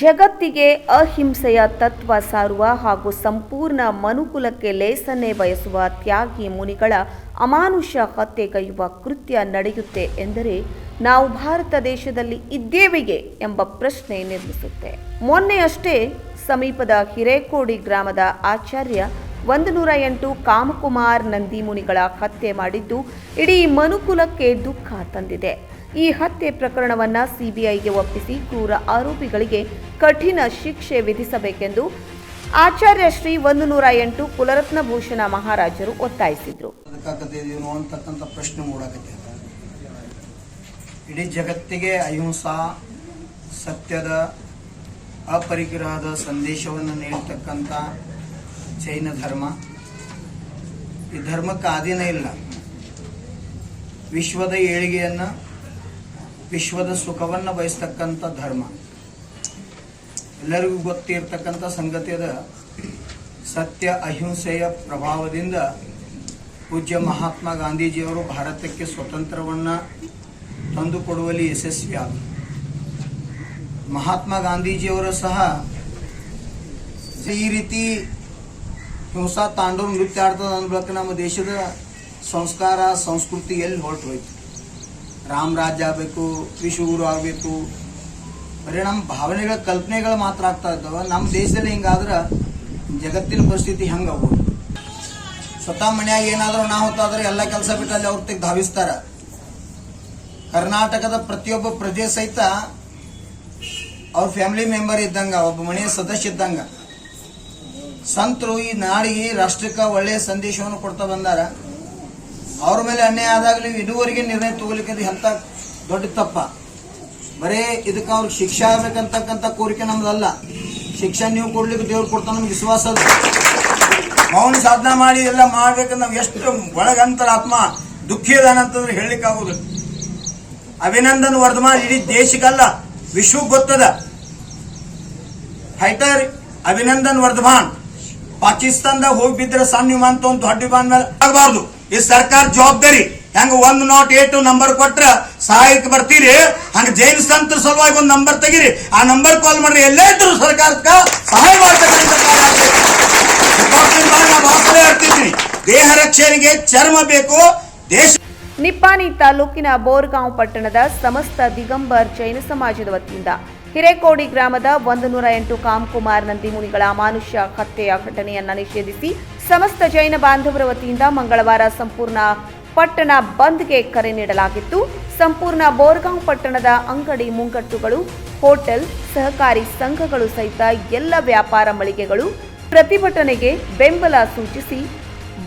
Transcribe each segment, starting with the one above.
ಜಗತ್ತಿಗೆ ಅಹಿಂಸೆಯ ತತ್ವ ಸಾರುವ ಹಾಗೂ ಸಂಪೂರ್ಣ ಮನುಕುಲಕ್ಕೆ ಲೇಸನ್ನೇ ಬಯಸುವ ತ್ಯಾಗಿ ಮುನಿಗಳ ಅಮಾನುಷ ಹತ್ಯೆಗೈಯುವ ಕೃತ್ಯ ನಡೆಯುತ್ತೆ ಎಂದರೆ ನಾವು ಭಾರತ ದೇಶದಲ್ಲಿ ಇದ್ದೇವೆಯೇ ಎಂಬ ಪ್ರಶ್ನೆ ನಿರ್ಮಿಸುತ್ತೆ. ಮೊನ್ನೆಯಷ್ಟೇ ಸಮೀಪದ ಹಿರೇಕೋಡಿ ಗ್ರಾಮದ ಆಚಾರ್ಯ ಒಂದು ನೂರ ಎಂಟು ಕಾಮಕುಮಾರ್ ನಂದಿ ಮುನಿಗಳ ಹತ್ಯೆ ಮಾಡಿದ್ದು ಇಡೀ ಮನುಕುಲಕ್ಕೆ ದುಃಖ ತಂದಿದೆ. ಈ ಹತ್ಯೆ ಪ್ರಕರಣವನ್ನ ಸಿಬಿಐಗೆ ಒಪ್ಪಿಸಿ ಕ್ರೂರ ಆರೋಪಿಗಳಿಗೆ ಕಠಿಣ ಶಿಕ್ಷೆ ವಿಧಿಸಬೇಕೆಂದು ಆಚಾರ್ಯ ಶ್ರೀ ಒಂದು ನೂರ ಎಂಟು ಕುಲರತ್ನ ಭೂಷಣ ಮಹಾರಾಜರು ಒತ್ತಾಯಿಸಿದ್ರು. ಪ್ರಶ್ನೆ ಇಡೀ ಜಗತ್ತಿಗೆ ಅಹಿಂಸಾ, ಸತ್ಯದ ಅಪರಿಗ್ರಹದ ಸಂದೇಶವನ್ನು ನೀಡತಕ್ಕಂಥ ಜೈನ ಧರ್ಮ, ಈ ಧರ್ಮಕ್ಕೆ ಆದಿನೇ ಇಲ್ಲ. ವಿಶ್ವದ ಏಳಿಗೆಯನ್ನು ವಿಶ್ವದ ಸುಖವನ್ನು ಬಯಸ್ತಕ್ಕಂಥ ಧರ್ಮ. ಎಲ್ಲರಿಗೂ ಗೊತ್ತಿರ್ತಕ್ಕಂಥ ಸಂಗತಿ ಅದ. ಸತ್ಯ, ಅಹಿಂಸೆಯ ಪ್ರಭಾವದಿಂದ ಪೂಜ್ಯ ಮಹಾತ್ಮ ಗಾಂಧೀಜಿಯವರು ಭಾರತಕ್ಕೆ ಸ್ವತಂತ್ರವನ್ನು ತಂದುಕೊಡುವಲ್ಲಿ ಯಶಸ್ವಿಯಾದ ಮಹಾತ್ಮ ಗಾಂಧೀಜಿಯವರು ಸಹ ಈ ರೀತಿ ಹಿಂಸಾ ತಾಂಡವ ನೃತ್ಯ ಆಡ್ತದ ಅಂದ ನಮ್ಮ ದೇಶದ ಸಂಸ್ಕಾರ, ಸಂಸ್ಕೃತಿ ಎಲ್ಲಿ ಹೊರಟು ಹೋಯ್ತು ರಾಮ ರಾಜ್ಯ ಆಗಬೇಕು ವಿಶ್ವಗುರು ಆಗಬೇಕು. ಬರೀ ನಮ್ಮ ಭಾವನೆಗಳ, ಕಲ್ಪನೆಗಳು ಮಾತ್ರ ಆಗ್ತಾ ಇದ್ದಾವ. ನಮ್ಮ ದೇಶದಲ್ಲಿ ಹಿಂಗಾದ್ರೆ ಜಗತ್ತಿನ ಪರಿಸ್ಥಿತಿ ಹೆಂಗೆ ಸ್ವತಃ ಮನೆಯಾಗ ಏನಾದರೂ ನಾ ಹೊತ್ತಾದ್ರೆ ಎಲ್ಲ ಕೆಲಸ ಬಿಟ್ಟು ಅಲ್ಲಿ ಅವ್ರ ತೆಗೆ ಧಾವಿಸ್ತಾರ. ಕರ್ನಾಟಕದ ಪ್ರತಿಯೊಬ್ಬ ಪ್ರಜೆ ಸಹಿತ ಅವ್ರ ಫ್ಯಾಮಿಲಿ ಮೆಂಬರ್ ಇದ್ದಂಗ, ಒಬ್ಬ ಮನೆಯ ಸದಸ್ಯ ಇದ್ದಂಗ. ಸಂತರು ಈ ನಾಡಿಗೆ ರಾಷ್ಟ್ರಕ್ಕೆ ಒಳ್ಳೆಯ ಸಂದೇಶವನ್ನು ಕೊಡ್ತಾ ಬಂದಾರ. ಅವ್ರ ಮೇಲೆ ಅನ್ಯಾಯ ಆದಾಗಲಿ ಇದುವರೆಗೆ ನಿರ್ಣಯ ತಗೋಲಿಕ್ಕೆ ಎಂತ ದೊಡ್ಡ ತಪ್ಪ. ಬರೇ ಇದಕ್ಕೆ ಅವ್ರಿಗೆ ಶಿಕ್ಷೆ ಆಗ್ಬೇಕಂತಕ್ಕಂಥ ಕೋರಿಕೆ ನಮ್ದಲ್ಲ. ಶಿಕ್ಷೆ ನೀವು ಕೊಡ್ಲಿಕ್ಕೆ ದೇವ್ರು ಕೊಡ್ತಾನ ನಮ್ಗೆ ವಿಶ್ವಾಸ ಅದ. ಮೌನ ಸಾಧನ ಮಾಡಿ ಎಲ್ಲ ಮಾಡ್ಬೇಕಂದ್ರೆ ನಾವು ಎಷ್ಟು ಒಳಗಂತರ ಆತ್ಮ ದುಃಖಿ ಅದಾನಂತಂದ್ರೆ ಹೇಳಲಿಕ್ಕೆ ಆಗೋದು ಅಭಿನಂದನ್ ವರ್ಧಮಾನ್ ಇಡೀ ದೇಶಕ್ಕಲ್ಲ ವಿಶ್ವಕ್ಕೆ ಗೊತ್ತದ. ಫೈಟರ್ ಅಭಿನಂದನ್ ವರ್ಧಮಾನ್. ಪಾಕಿಸ್ತಾನದಾಗ ಹೋಗಿ ಬಿದ್ರೆ ಸಣ್ಣ ವಿಮಾನ ಒಂದು ದೊಡ್ಡ ವಿಮಾನ ಆಗಬಾರ್ದು. ಈ ಸರ್ಕಾರ ಜವಾಬ್ದಾರಿ. ಹೆಂಗ ಒಂದ್ ನಾಟ್ ಏಟ್ ನಂಬರ್ ಕೊಟ್ರ ಸಹಾಯಕ್ಕೆ ಬರ್ತೀರಿ? ಹಂಗ ಜೈನ್ ಸಂತ್ರ ಸಲುವಾಗಿ ಒಂದು ನಂಬರ್ ತೆಗೀರಿ. ಆ ನಂಬರ್ ಕಾಲ್ ಮಾಡ್ರಿ. ಎಲ್ಲೇ ಇದ್ರು ಸರ್ಕಾರಕ್ಕ ಸಹಾಯ ಮಾಡ್ತಕ್ಕಂಥ ದೇಹ ರಕ್ಷಣೆಗೆ ಚರ್ಮ ಬೇಕು. ದೇಶ ನಿಪ್ಪಾನಿ ತಾಲೂಕಿನ ಬೋರ್ಗಾಂವ್ ಪಟ್ಟಣದ ಸಮಸ್ತ ದಿಗಂಬರ್ ಜೈನ ಸಮಾಜದ ವತಿಯಿಂದ ಹಿರೇಕೋಡಿ ಗ್ರಾಮದ ಒಂದು ನೂರ ಎಂಟು ಕಾಮ್ಕುಮಾರ್ ನಂದಿಮುನಿಗಳ ಅಮಾನುಷ್ಯ ಹತ್ಯೆಯ ಘಟನೆಯನ್ನು ನಿಷೇಧಿಸಿ ಸಮಸ್ತ ಜೈನ ಬಾಂಧವರ ವತಿಯಿಂದ ಮಂಗಳವಾರ ಸಂಪೂರ್ಣ ಪಟ್ಟಣ ಬಂದ್ಗೆ ಕರೆ ನೀಡಲಾಗಿತ್ತು. ಸಂಪೂರ್ಣ ಬೋರ್ಗಾಂವ್ ಪಟ್ಟಣದ ಅಂಗಡಿ ಮುಂಗಟ್ಟುಗಳು, ಹೋಟೆಲ್, ಸಹಕಾರಿ ಸಂಘಗಳು ಸಹಿತ ಎಲ್ಲ ವ್ಯಾಪಾರ ಮಳಿಗೆಗಳು ಪ್ರತಿಭಟನೆಗೆ ಬೆಂಬಲ ಸೂಚಿಸಿ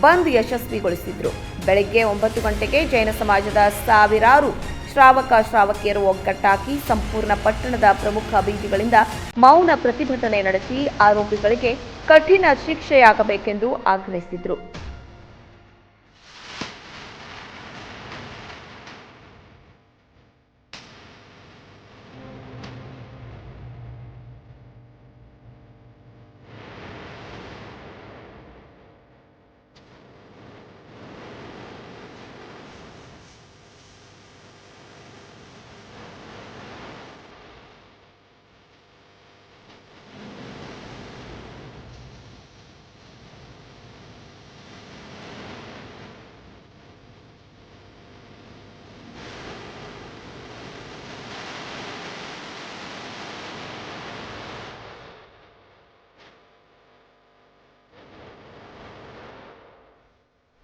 ಬಂದ್ ಯಶಸ್ವಿಗೊಳಿಸಿದ್ರು. ಬೆಳಗ್ಗೆ ಒಂಬತ್ತು ಗಂಟೆಗೆ ಜೈನ ಸಮಾಜದ ಸಾವಿರಾರು ಶ್ರಾವಕ ಶ್ರಾವಕಿಯರು ಒಗ್ಗಟ್ಟಾಗಿ ಸಂಪೂರ್ಣ ಪಟ್ಟಣದ ಪ್ರಮುಖ ಬೀದಿಗಳಿಂದ ಮೌನ ಪ್ರತಿಭಟನೆ ನಡೆಸಿ ಆರೋಪಿಗಳಿಗೆ ಕಠಿಣ ಶಿಕ್ಷೆಯಾಗಬೇಕೆಂದು ಆಗ್ರಹಿಸಿದ್ರು.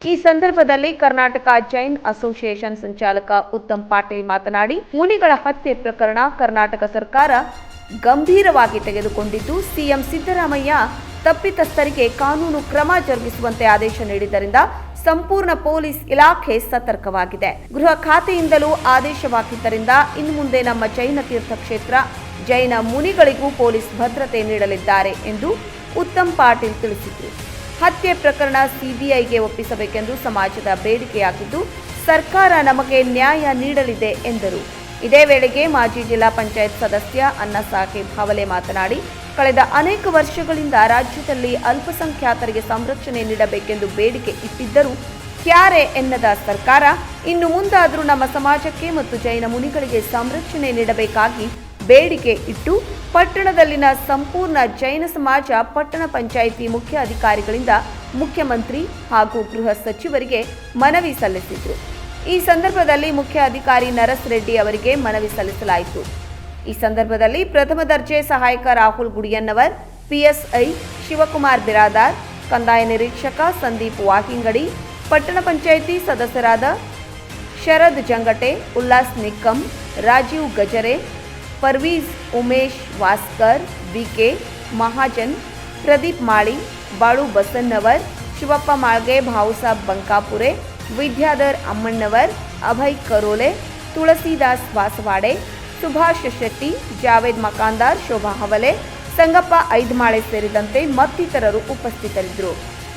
ಈ ಸಂದರ್ಭದಲ್ಲಿ ಕರ್ನಾಟಕ ಜೈನ್ ಅಸೋಸಿಯೇಷನ್ ಸಂಚಾಲಕ ಉತ್ತಮ್ ಪಾಟೀಲ್ ಮಾತನಾಡಿ, ಮುನಿಗಳ ಹತ್ಯೆ ಪ್ರಕರಣ ಕರ್ನಾಟಕ ಸರ್ಕಾರ ಗಂಭೀರವಾಗಿ ತೆಗೆದುಕೊಂಡಿದ್ದು, ಸಿಎಂ ಸಿದ್ದರಾಮಯ್ಯ ತಪ್ಪಿತಸ್ಥರಿಗೆ ಕಾನೂನು ಕ್ರಮ ಜರುಗಿಸುವಂತೆ ಆದೇಶ ನೀಡಿದ್ದರಿಂದ ಸಂಪೂರ್ಣ ಪೊಲೀಸ್ ಇಲಾಖೆ ಸತರ್ಕವಾಗಿದೆ. ಗೃಹ ಖಾತೆಯಿಂದಲೂ ಆದೇಶವಾಗಿದ್ದರಿಂದ ಇನ್ನು ಮುಂದೆ ನಮ್ಮ ಜೈನ ತೀರ್ಥಕ್ಷೇತ್ರ, ಜೈನ ಮುನಿಗಳಿಗೂ ಪೊಲೀಸ್ ಭದ್ರತೆ ನೀಡಲಿದ್ದಾರೆ ಎಂದು ಉತ್ತಮ್ ಪಾಟೀಲ್ ತಿಳಿಸಿದರು. ಹತ್ಯೆ ಪ್ರಕರಣ ಸಿಬಿಐಗೆ ಒಪ್ಪಿಸಬೇಕೆಂದು ಸಮಾಜದ ಬೇಡಿಕೆಯಾಗಿದ್ದು, ಸರ್ಕಾರ ನಮಗೆ ನ್ಯಾಯ ನೀಡಲಿದೆ ಎಂದರು. ಇದೇ ವೇಳೆಗೆ ಮಾಜಿ ಜಿಲ್ಲಾ ಪಂಚಾಯತ್ ಸದಸ್ಯ ಅನ್ನ ಸಾಹೇಬ್ ಹವಲೆ ಮಾತನಾಡಿ, ಕಳೆದ ಅನೇಕ ವರ್ಷಗಳಿಂದ ರಾಜ್ಯದಲ್ಲಿ ಅಲ್ಪಸಂಖ್ಯಾತರಿಗೆ ಸಂರಕ್ಷಣೆ ನೀಡಬೇಕೆಂದು ಬೇಡಿಕೆ ಇಟ್ಟಿದ್ದರೂ, ಕ್ಯಾರೆ ಎನ್ನದ ಸರ್ಕಾರ, ಇನ್ನು ಮುಂದಾದರೂ ನಮ್ಮ ಸಮಾಜಕ್ಕೆ ಮತ್ತು ಜೈನ ಮುನಿಗಳಿಗೆ ಸಂರಕ್ಷಣೆ ನೀಡಬೇಕಾಗಿ ಬೇಡಿಕೆ ಇಟ್ಟು ಪಟ್ಟಣದಲ್ಲಿನ ಸಂಪೂರ್ಣ ಜೈನ ಸಮಾಜ, ಪಟ್ಟಣ ಪಂಚಾಯಿತಿ ಮುಖ್ಯ ಅಧಿಕಾರಿಗಳಿಂದ ಮುಖ್ಯಮಂತ್ರಿ ಹಾಗೂ ಗೃಹ ಸಚಿವರಿಗೆ ಮನವಿ ಸಲ್ಲಿಸಿದರು. ಈ ಸಂದರ್ಭದಲ್ಲಿ ಮುಖ್ಯ ಅಧಿಕಾರಿ ನರಸ್ ರೆಡ್ಡಿ ಅವರಿಗೆ ಮನವಿ ಸಲ್ಲಿಸಲಾಯಿತು. ಈ ಸಂದರ್ಭದಲ್ಲಿ ಪ್ರಥಮ ದರ್ಜೆ ಸಹಾಯಕ ರಾಹುಲ್ ಗುಡಿಯನ್ನವರ್, ಪಿಎಸ್ಐ ಶಿವಕುಮಾರ್ ಬಿರಾದಾರ್, ಕಂದಾಯ ನಿರೀಕ್ಷಕ ಸಂದೀಪ್ ವಾಕಿಂಗಡಿ ಪಟ್ಟಣ ಪಂಚಾಯಿತಿ ಸದಸ್ಯರಾದ ಶರದ್ ಜಂಗಟೆ, ಉಲ್ಲಾಸ್ ನಿಕ್ಕಂ, ರಾಜೀವ್ ಗಜರೆ ಪರ್ವೀಜ್ ಉಮೇಶ್ ವಾಸ್ಕರ್ ವಿಕೆ ಮಹಾಜನ್ ಪ್ರದೀಪ್ ಮಾಳಿ ಬಾಳು ಬಸನ್ನವರ್ ಶಿವಪ್ಪ ಮಾಳ್ಗೆ ಭಾವುಸಾಬ್ ಬಂಕಾಪುರೆ ವಿದ್ಯಾಧರ್ ಅಮ್ಮಣ್ಣವರ್ ಅಭಯ್ ಕರೋಲೆ ತುಳಸಿದಾಸ್ ವಾಸವಾಡೆ ಸುಭಾಷ್ ಶೆಟ್ಟಿ ಜಾವೇದ್ ಮಕಾಂದಾರ್ ಶೋಭಾ ಹವಲೆ ಸಂಗಪ್ಪ ಐದ್ಮಾಳೆ ಸೇರಿದಂತೆ ಮತ್ತಿತರರು ಉಪಸ್ಥಿತರಿದ್ದರು